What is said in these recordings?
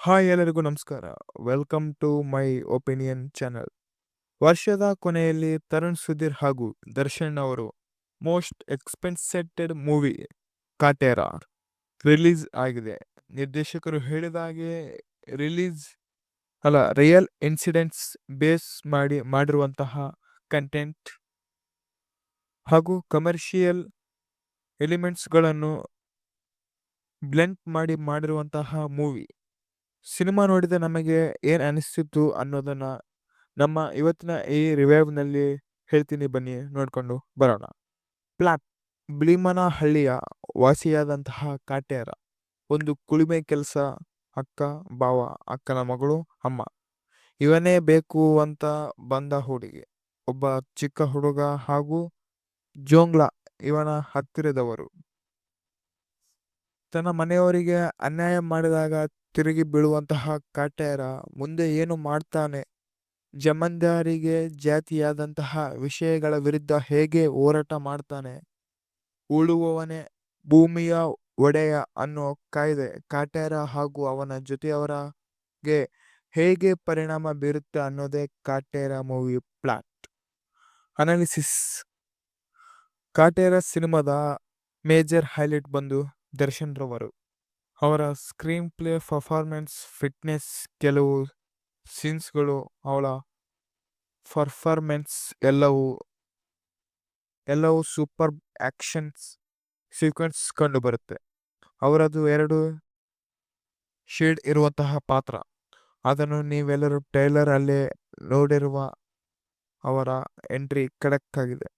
Hi ಎಲ್ಲರಿಗೂ ನಮಸ್ಕಾರ. Welcome to my opinion channel. ವರ್ಷದ ಕೊನೆಯಲ್ಲಿ ತರುಣ್ ಸುಧೀರ್ ಹಾಗೂ ದರ್ಶನ್ ಅವರು most expected movie Kaatera release ಆಗಿದೆ. ನಿರ್ದೇಶಕರು ಹೇಳಿದ ಹಾಗೆ ರಿಲೀಸ್ ಅಲ್ಲ ರಿಯಲ್ ಇನ್ಸಿಡೆಂಟ್ಸ್ ಬೇಸ್ ಮಾಡಿ, ಮಾಡಿರುವಂತಹ ಕಂಟೆಂಟ್ ಹಾಗೂ ಕಮರ್ಷಿಯಲ್ ಎಲಿಮೆಂಟ್ಸ್ಗಳನ್ನು ಬ್ಲೆಂಡ್ ಮಾಡಿ, ಮಾಡಿರುವಂತಹ ಮೂವಿ. ಸಿನಿಮಾ ನೋಡಿದ ನಮಗೆ ಏನ್ ಅನಿಸ್ತಿತ್ತು ಅನ್ನೋದನ್ನ ನಮ್ಮ ಇವತ್ತಿನ ಈ ರಿವೈವ್ನಲ್ಲಿ ಹೇಳ್ತೀನಿ ಬನ್ನಿ ನೋಡ್ಕೊಂಡು ಬರೋಣ. ಪ್ಲಾಟ್, ಬಿಳಿಮನಹಳ್ಳಿಯ ವಾಸಿಯಾದಂತಹ ಕಾಟ್ಯಾರ, ಒಂದು ಕುಳಿಮೆ ಕೆಲಸ, ಅಕ್ಕ ಬಾವ ಅಕ್ಕನ ಮಗಳು, ಅಮ್ಮ. ಇವನೇ ಬೇಕು ಅಂತ ಬಂದ ಹುಡುಗಿ. ಒಬ್ಬ ಚಿಕ್ಕ ಹುಡುಗ ಹಾಗೂ ಜೋಂಗ್ಲಾ ಇವನ ಹತ್ತಿರದವರು. ತನ್ನ ಮನೆಯವರಿಗೆ ಅನ್ಯಾಯ ಮಾಡಿದಾಗ ತಿರುಗಿ ಬೀಳುವಂತಹ ಕಾಟ್ಯಾರ ಮುಂದೆ ಏನು ಮಾಡ್ತಾನೆ? ಜಮಂದಾರಿಗೆ ಜಾತಿಯಾದಂತಹ ವಿಷಯಗಳ ವಿರುದ್ಧ ಹೇಗೆ ಹೋರಾಟ ಮಾಡ್ತಾನೆ? ಉಳುವವನೇ ಭೂಮಿಯ ಒಡೆಯ ಅನ್ನೋ ಕಾಯ್ದೆ ಕಾಟ್ಯಾರ ಹಾಗೂ ಅವನ ಜೊತೆಯವರಗೆ ಹೇಗೆ ಪರಿಣಾಮ ಬೀರುತ್ತೆ ಅನ್ನೋದೇ Kaatera movie plot. Analysis. Kaatera ಸಿನಿಮಾದ ಮೇಜರ್ ಹೈಲೈಟ್ ಬಂದು ದರ್ಶನ್ ರವರು. ಅವರ ಸ್ಕ್ರೀನ್ ಪ್ಲೇ ಪರ್ಫಾರ್ಮೆನ್ಸ್, ಫಿಟ್ನೆಸ್ ಕೆಲವು ಸೀನ್ಸ್ಗಳು, ಅವಳ ಪರ್ಫಾರ್ಮೆನ್ಸ್ ಎಲ್ಲವೂ ಎಲ್ಲವೂ ಸೂಪರ್ ಆ್ಯಕ್ಷನ್ಸ್ ಸೀಕ್ವೆನ್ಸ್ ಕಂಡು ಬರುತ್ತೆ ಅವರದು ಎರಡು ಶೇಡ್ ಇರುವಂತಹ ಪಾತ್ರ. ಅದನ್ನು ನೀವೆಲ್ಲರೂ ಟೈಲರ್ ಅಲ್ಲೇ ನೋಡಿರುವ ಅವರ ಎಂಟ್ರಿ ಕರೆಕ್ಟ್ ಆಗಿದೆ.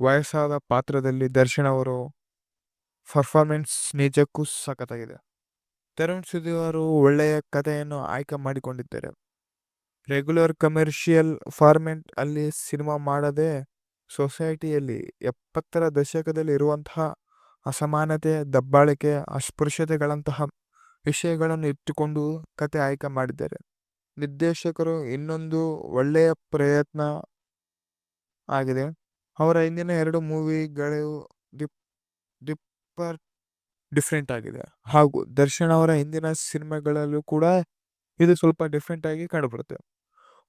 ವಯಸ್ಸಾದ ಪಾತ್ರದಲ್ಲಿ ದರ್ಶನ್ ಅವರು ಪರ್ಫಾರ್ಮೆನ್ಸ್ ನಿಜಕ್ಕೂ ಸಖತ್ತಾಗಿದೆ. ತರುಣ್ ಸುಧೀರ್ ಅವರು ಒಳ್ಳೆಯ ಕಥೆಯನ್ನು ಆಯ್ಕೆ ಮಾಡಿಕೊಂಡಿದ್ದಾರೆ. ರೆಗ್ಯುಲರ್ ಕಮರ್ಷಿಯಲ್ ಫಾರ್ಮೆಂಟ್ ಅಲ್ಲಿ ಸಿನಿಮಾ ಮಾಡದೆ ಸೊಸೈಟಿಯಲ್ಲಿ ಎಪ್ಪತ್ತರ ದಶಕದಲ್ಲಿ ಇರುವಂತಹ ಅಸಮಾನತೆ, ದಬ್ಬಾಳಿಕೆ, ಅಸ್ಪೃಶ್ಯತೆಗಳಂತಹ ವಿಷಯಗಳನ್ನು ಇಟ್ಟುಕೊಂಡು ಕತೆ ಆಯ್ಕೆ ಮಾಡಿದ್ದಾರೆ. ನಿರ್ದೇಶಕರು ಇನ್ನೊಂದು ಒಳ್ಳೆಯ ಪ್ರಯತ್ನ ಆಗಿದೆ. ಅವರ ಹಿಂದಿನ ಎರಡು ಮೂವಿಗಳು ಡಿಪ್ ಡಿಪ್ಪರ್ ಡಿಫ್ರೆಂಟ್ ಆಗಿದೆ. ಹಾಗೂ ದರ್ಶನ್ ಅವರ ಹಿಂದಿನ ಸಿನಿಮಾಗಳಲ್ಲೂ ಕೂಡ ಇದು ಸ್ವಲ್ಪ ಡಿಫ್ರೆಂಟ್ ಆಗಿ ಕಂಡುಬರುತ್ತೆ.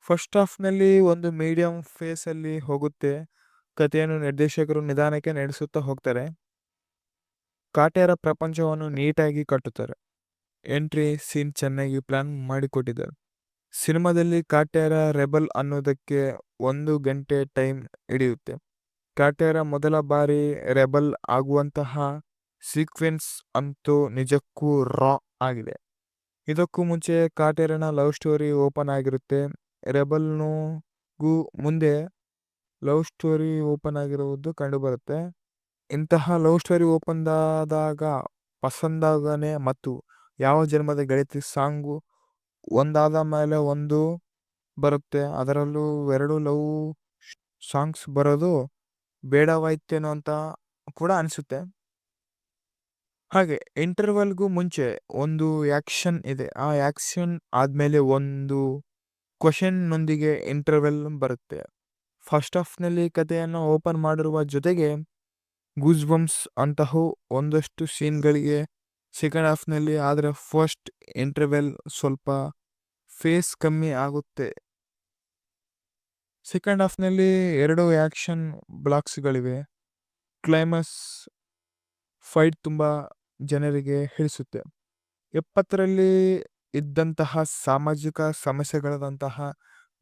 ಫಸ್ಟ್ ಹಾಫ್ನಲ್ಲಿ ಒಂದು ಮೀಡಿಯಂ ಫೇಸಲ್ಲಿ ಹೋಗುತ್ತೆ. ಕಥೆಯನ್ನು ನಿರ್ದೇಶಕರು ನಿಧಾನಕ್ಕೆ ನಡೆಸುತ್ತಾ ಹೋಗ್ತಾರೆ. ಕಾಟ್ಯಾರ ಪ್ರಪಂಚವನ್ನು ನೀಟಾಗಿ ಕಟ್ಟುತ್ತಾರೆ. ಎಂಟ್ರಿ ಸೀನ್ ಚೆನ್ನಾಗಿ ಪ್ಲಾನ್ ಮಾಡಿಕೊಟ್ಟಿದ್ದಾರೆ. ಸಿನಿಮಾದಲ್ಲಿ ಕಾಟ್ಯಾರ ರೆಬಲ್ ಅನ್ನೋದಕ್ಕೆ ಒಂದು ಗಂಟೆ ಟೈಮ್ ಹಿಡಿಯುತ್ತೆ. ಕಾಟ್ಯಾರ ಮೊದಲ ಬಾರಿ ರೆಬಲ್ ಆಗುವಂತಹ ಸೀಕ್ವೆನ್ಸ್ ಅಂತೂ ನಿಜಕ್ಕೂ ರಾ ಆಗಿದೆ. ಇದಕ್ಕೂ ಮುಂಚೆ ಕಾಟೇರನ ಲವ್ ಸ್ಟೋರಿ ಓಪನ್ ಆಗಿರುತ್ತೆ. ರೆಬಲ್ನೂಗೂ ಮುಂದೆ ಲವ್ ಸ್ಟೋರಿ ಓಪನ್ ಆಗಿರುವುದು ಕಂಡುಬರುತ್ತೆ. ಇಂತಹ ಲವ್ ಸ್ಟೋರಿ ಓಪನ್ ಆದಾಗ ಪಸಂದಾಗನೆ ಮತ್ತು ಯಾವ ಜನ್ಮದ ಗೆಳತಿ ಸಾಂಗು ಒಂದಾದ ಮೇಲೆ ಒಂದು ಬರುತ್ತೆ. ಅದರಲ್ಲೂ ಎರಡು ಲವ್ ಸಾಂಗ್ಸ್ ಬರೋದು ಬೇಡವಾಯ್ತೇನೋ ಅಂತ ಕೂಡ ಅನಿಸುತ್ತೆ. ಹಾಗೆ ಇಂಟರ್ವಲ್ಗೂ ಮುಂಚೆ ಒಂದು ಆ್ಯಕ್ಷನ್ ಇದೆ. ಆ ಆ್ಯಕ್ಷನ್ ಆದಮೇಲೆ ಒಂದು ಕ್ವಶನ್ನೊಂದಿಗೆ ಇಂಟರ್ವೆಲ್ ಬರುತ್ತೆ. ಫಸ್ಟ್ ಆಫ್ನಲ್ಲಿ ಕಥೆಯನ್ನು ಓಪನ್ ಮಾಡಿರುವ ಜೊತೆಗೆ ಗೂಸ್ ಬಂಪ್ಸ್ ಅಂತಹ ಒಂದಷ್ಟು ಸೀನ್ಗಳಿಗೆ ಸೆಕೆಂಡ್ ಹಾಫ್ನಲ್ಲಿ ಆದರೆ ಫಸ್ಟ್ ಇಂಟರ್ವೆಲ್ ಸ್ವಲ್ಪ ಫೇಸ್ ಕಮ್ಮಿ ಆಗುತ್ತೆ. ಸೆಕೆಂಡ್ ಹಾಫ್ನಲ್ಲಿ ಎರಡು ಆ್ಯಕ್ಷನ್ ಬ್ಲಾಕ್ಸ್ಗಳಿವೆ ಕ್ಲೈಮಸ್ ಫೈಟ್ ತುಂಬ ಜನರಿಗೆ ಹಿಡಿಸುತ್ತೆ ಎಪ್ಪತ್ತರಲ್ಲಿ ಇದ್ದಂತಹ ಸಾಮಾಜಿಕ ಸಮಸ್ಯೆಗಳಾದಂತಹ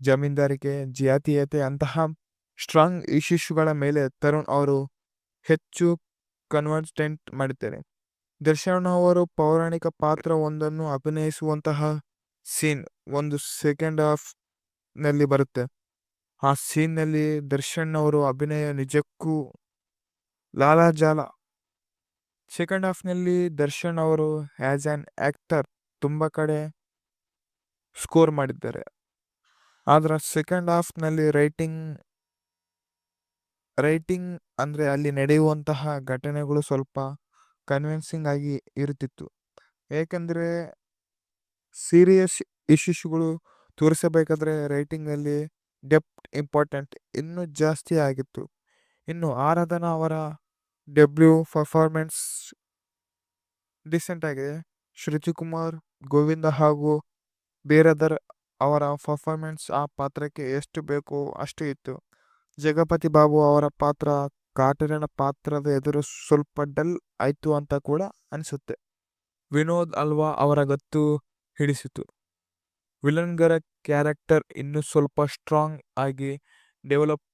ಜಮೀನ್ದಾರಿಕೆ ಜಾತೀಯತೆ ಅಂತಹ ಸ್ಟ್ರಾಂಗ್ ಇಶ್ಯೂಸ್ಗಳ ಮೇಲೆ ತರುಣ್ ಅವರು ಹೆಚ್ಚು ಕನ್ವರ್ಟೆಂಟ್ ಮಾಡಿದ್ದಾರೆ. ದರ್ಶನ್ ಅವರು ಪೌರಾಣಿಕ ಪಾತ್ರ ಒಂದನ್ನು ಅಭಿನಯಿಸುವಂತಹ ಸೀನ್ ಒಂದು ಸೆಕೆಂಡ್ ಹಾಫ್ನಲ್ಲಿ ಬರುತ್ತೆ. ಆ ಸೀನ್ನಲ್ಲಿ ದರ್ಶನ್ ಅವರು ಅಭಿನಯ ನಿಜಕ್ಕೂ ಲಾಲಾಜಾಲ ಸೆಕೆಂಡ್ ಹಾಫ್ನಲ್ಲಿ ದರ್ಶನ್ ಅವರು ಆ್ಯಸ್ ಆ್ಯನ್ ಆ್ಯಕ್ಟರ್ ತುಂಬ ಕಡೆ ಸ್ಕೋರ್ ಮಾಡಿದ್ದಾರೆ. ಆದರೆ ಸೆಕೆಂಡ್ ಹಾಫ್ನಲ್ಲಿ ರೈಟಿಂಗ್ ರೈಟಿಂಗ್ ಅಂದರೆ ಅಲ್ಲಿ ನಡೆಯುವಂತಹ ಘಟನೆಗಳು ಸ್ವಲ್ಪ ಕನ್ವಿನ್ಸಿಂಗ್ ಆಗಿ ಇರುತ್ತಿತ್ತು. ಏಕೆಂದರೆ ಸೀರಿಯಸ್ ಇಶ್ಯೂಸ್ಗಳು ತೋರಿಸಬೇಕಾದ್ರೆ ರೈಟಿಂಗಲ್ಲಿ ಡೆಪ್ತ್ ಇಂಪಾರ್ಟೆಂಟ್ ಇನ್ನೂ ಜಾಸ್ತಿ ಆಗಿತ್ತು. ಇನ್ನು ಆರಾಧನಾ ಅವರ ಡೆಬ್ಲ್ಯೂ ಪರ್ಫಾರ್ಮೆನ್ಸ್ ಡಿಸೆಂಟ್ ಆಗಿದೆ. ಶ್ರುತಿ ಕುಮಾರ್, ಗೋವಿಂದ ಹಾಗೂ ಬೇರೆದರ್ ಅವರ ಪರ್ಫಾರ್ಮೆನ್ಸ್ ಆ ಪಾತ್ರಕ್ಕೆ ಎಷ್ಟು ಬೇಕೋ ಅಷ್ಟು ಇತ್ತು. ಜಗಪತಿ ಬಾಬು ಅವರ ಪಾತ್ರ ಕಾಟರಿನ ಪಾತ್ರದ ಎದುರು ಸ್ವಲ್ಪ ಡಲ್ ಆಯಿತು ಅಂತ ಕೂಡ ಅನಿಸುತ್ತೆ. ವಿನೋದ್ ಅಲ್ವಾ ಅವರ ಗತ್ತು ಹಿಡಿಸಿತು. ವಿಲನ್ಗರ ಕ್ಯಾರೆಕ್ಟರ್ ಇನ್ನೂ ಸ್ವಲ್ಪ ಸ್ಟ್ರಾಂಗ್ ಆಗಿ ಡೆವಲಪ್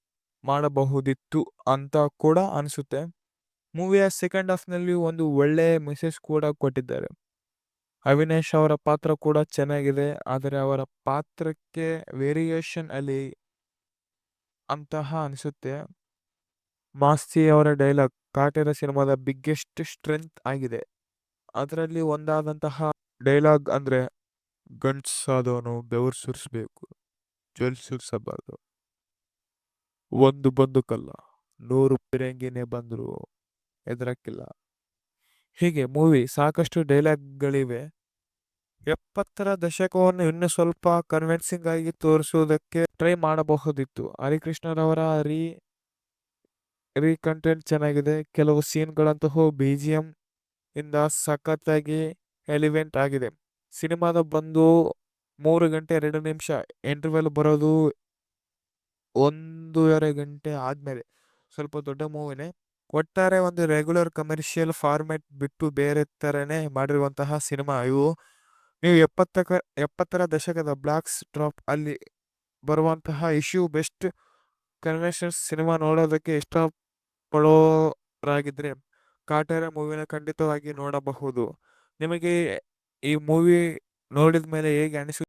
ಮಾಡಬಹುದಿತ್ತು ಅಂತ ಕೂಡ ಅನಿಸುತ್ತೆ. ಮೂವಿಯ ಸೆಕೆಂಡ್ ಹಾಫ್ನಲ್ಲಿ ಒಂದು ಒಳ್ಳೆ ಮೆಸೇಜ್ ಕೂಡ ಕೊಟ್ಟಿದ್ದಾರೆ. ಅವಿನಾಶ್ ಅವರ ಪಾತ್ರ ಕೂಡ ಚೆನ್ನಾಗಿದೆ, ಆದರೆ ಅವರ ಪಾತ್ರಕ್ಕೆ ವೇರಿಯೇಷನ್ ಅಲ್ಲಿ ಅಂತಹ ಅನಿಸುತ್ತೆ. ಮಾಸ್ತಿ ಅವರ ಡೈಲಾಗ್ ಕಾಟೇರ ಸಿನಿಮಾದ ಬಿಗ್ಗೆಸ್ಟ್ ಸ್ಟ್ರೆಂತ್ ಆಗಿದೆ. ಅದರಲ್ಲಿ ಒಂದಾದಂತಹ ಡೈಲಾಗ್ ಅಂದರೆ ಗಂಡ್ಸಾದವನು ಬೆವರು ಸುರಿಸಬೇಕು, ಜೊಲ್ ಸುರಿಸಬಾರ್ದು. ಒಂದು ಬಂದುಕಲ್ಲ ನೂರು ಪಿರಂಗಿನೇ ಬಂದ್ರು. ಹೆದರಕ್ಕಿಲ್ಲ. ಹೀಗೆ ಮೂವಿ ಸಾಕಷ್ಟು ಡೈಲಾಗ್ಗಳಿವೆ. ಎಪ್ಪತ್ತರ ದಶಕವನ್ನು ಇನ್ನೂ ಸ್ವಲ್ಪ ಕನ್ವಿನ್ಸಿಂಗ್ ಆಗಿ ತೋರಿಸುವುದಕ್ಕೆ ಟ್ರೈ ಮಾಡಬಹುದಿತ್ತು. ಹರಿಕೃಷ್ಣರವರ ರೀ ರೀ ಕಂಟೆಂಟ್ ಚೆನ್ನಾಗಿದೆ. ಕೆಲವು ಸೀನ್ಗಳಂತಹ ಬಿ ಜಿ ಎಂ ಇಂದ ಸಖತ್ತಾಗಿ ಎಲಿವೆಂಟ್ ಆಗಿದೆ. ಸಿನಿಮಾದ ಬಂದು ಮೂರು ಗಂಟೆ ಎರಡು ನಿಮಿಷ ಇಂಟರ್ವೆಲ್ ಬರೋದು ಒಂದೂವರೆ ಗಂಟೆ ಆದಮೇಲೆ. ಸ್ವಲ್ಪ ದೊಡ್ಡ ಮೂವಿನೇ. ಒಟ್ಟಾರೆ ಒಂದು ರೆಗ್ಯುಲರ್ ಕಮರ್ಷಿಯಲ್ ಫಾರ್ಮೆಟ್ ಬಿಟ್ಟು ಬೇರೆ ಥರನೇ ಮಾಡಿರುವಂತಹ ಸಿನಿಮಾ ಇವು ನೀವು ಎಪ್ಪತ್ತಕ, ಎಪ್ಪತ್ತರ ದಶಕದ ಬ್ಲಾಕ್ಸ್ ಡ್ರಾಪ್ ಅಲ್ಲಿ ಬರುವಂತಹ ಇಶ್ಯೂ ಬೆಸ್ಟ್ ಕನ್ವೆನ್ಷನ್ ಸಿನಿಮಾ ನೋಡೋದಕ್ಕೆ ಇಷ್ಟಪಡೋರಾಗಿದ್ದರೆ ಕಾಟೇರ ಮೂವಿನ ಖಂಡಿತವಾಗಿ ನೋಡಬಹುದು. ನಿಮಗೆ ಈ ಮೂವಿ ನೋಡಿದ ಮೇಲೆ ಹೇಗೆ ಅನಿಸುತ್ತೆ